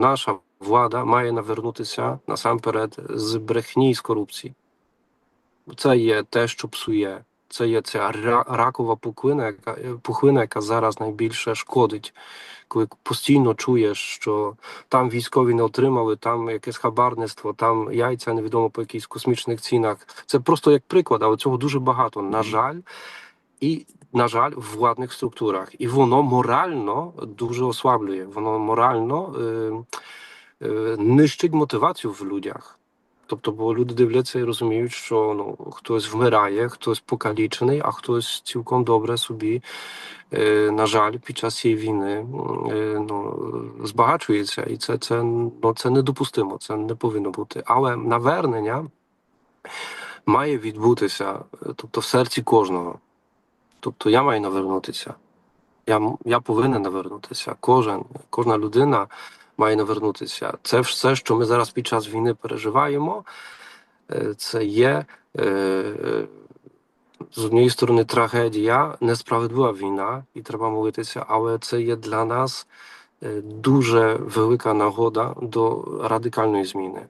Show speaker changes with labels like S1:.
S1: наша влада має навернутися насамперед з брехні і з корупції. Це є те, що псує. Це є ця ра- ракова пухлина, яка, пухлина, яка зараз найбільше шкодить, коли постійно чуєш, що там військові не отримали, там якесь хабарництво, там яйця невідомо по якихось космічних цінах. Це просто як приклад, але цього дуже багато. На жаль, і на жаль, в владних структурах, і воно морально дуже ослаблює. Воно морально е, е, нищить мотивацію в людях. Тобто, бо люди дивляться і розуміють, що ну хтось вмирає, хтось покалічений, а хтось цілком добре собі, е, на жаль, під час цієї війни е, ну, збагачується, і це, це, ну, це недопустимо, це не повинно бути. Але навернення має відбутися, е, тобто в серці кожного. Тобто я маю навернутися. Я, м- я повинен навернутися. Кожен, кожна людина має навернутися. Це все, що ми зараз під час війни переживаємо, е, це є е, е, з однієї сторони трагедія, несправедлива війна, і треба молитися, але це є для нас е, дуже велика нагода до радикальної зміни.